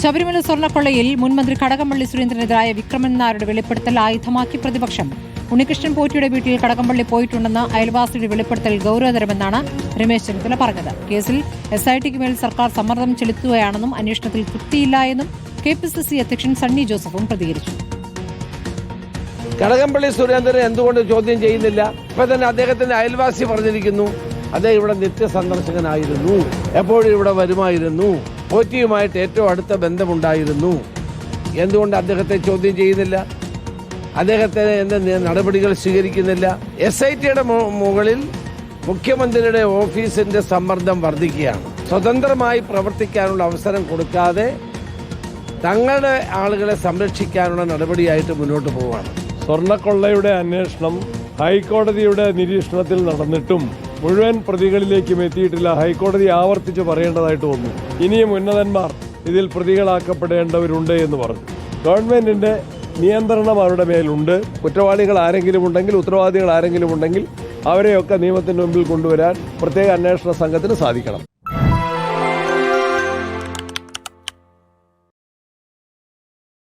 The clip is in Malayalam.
ശബരിമല സ്വർണക്കൊള്ളയിൽ മുൻമന്ത്രി കടകംപള്ളി സുരേന്ദ്രനെതിരായ വിക്രമൻ നായരുടെ വെളിപ്പെടുത്തൽ ആയുധമാക്കി പ്രതിപക്ഷം. ഉണ്ണികൃഷ്ണൻ പോറ്റിയുടെ വീട്ടിൽ കടകംപള്ളി പോയിട്ടുണ്ടെന്ന അയൽവാസിയുടെ വെളിപ്പെടുത്തൽ ഗൌരവതരമെന്നാണ് രമേശ് ചെന്നിത്തല പറഞ്ഞത്. കേസിൽ എസ് ഐ ടിക്ക് മേൽ സർക്കാർ സമ്മർദ്ദം ചെലുത്തുകയാണെന്നും അന്വേഷണത്തിൽ തൃപ്തിയില്ല എന്നും കെ പി സി സി അധ്യക്ഷൻ സണ്ണി ജോസഫും പ്രതികരിച്ചു. കടകംപള്ളി സുരേന്ദ്രൻ എന്തുകൊണ്ട് ചോദ്യം ചെയ്യുന്നില്ല? ഇപ്പൊ തന്നെ അദ്ദേഹത്തിന്റെ അയൽവാസി പറഞ്ഞിരിക്കുന്നു. അദ്ദേഹം ഇവിടെ നിത്യ സന്ദർശകനായിരുന്നു എപ്പോഴും ഇവിടെ വരുമായിരുന്നു. പോറ്റിയുമായിട്ട് ഏറ്റവും അടുത്ത ബന്ധമുണ്ടായിരുന്നു. എന്തുകൊണ്ട് അദ്ദേഹത്തെ ചോദ്യം ചെയ്യുന്നില്ല? അദ്ദേഹത്തെ എന്ത് നടപടികൾ സ്വീകരിക്കുന്നില്ല. എസ് ഐ ടിയുടെ മുകളിൽ മുഖ്യമന്ത്രിയുടെ ഓഫീസിന്റെ സമ്മർദ്ദം വർദ്ധിക്കുകയാണ്. സ്വതന്ത്രമായി പ്രവർത്തിക്കാനുള്ള അവസരം കൊടുക്കാതെ തങ്ങളുടെ ആളുകളെ സംരക്ഷിക്കാനുള്ള നടപടിയായിട്ട് മുന്നോട്ട് പോവുകയാണ്. സ്വർണക്കൊള്ളയുടെ അന്വേഷണം ഹൈക്കോടതിയുടെ നിരീക്ഷണത്തിൽ നടന്നിട്ടും മുഴുവൻ പ്രതികളിലേക്കും എത്തിയിട്ടില്ല. ഹൈക്കോടതി ആവർത്തിച്ച് പറയേണ്ടതായിട്ട് വന്നു. ഇനിയും ഉന്നതന്മാർ ഇതിൽ പ്രതികളാക്കപ്പെടേണ്ടവരുണ്ട് എന്ന് പറഞ്ഞു. ഗവൺമെന്റിന്റെ നിയന്ത്രണം അവരുടെ മേലുണ്ട്. കുറ്റവാളികൾ ആരെങ്കിലും ഉണ്ടെങ്കിൽ ഉത്തരവാദികൾ ആരെങ്കിലും ഉണ്ടെങ്കിൽ അവരെയൊക്കെ നിയമത്തിന് മുമ്പിൽ കൊണ്ടുവരാൻ പ്രത്യേക അന്വേഷണ സംഘത്തിന് സാധിക്കണം.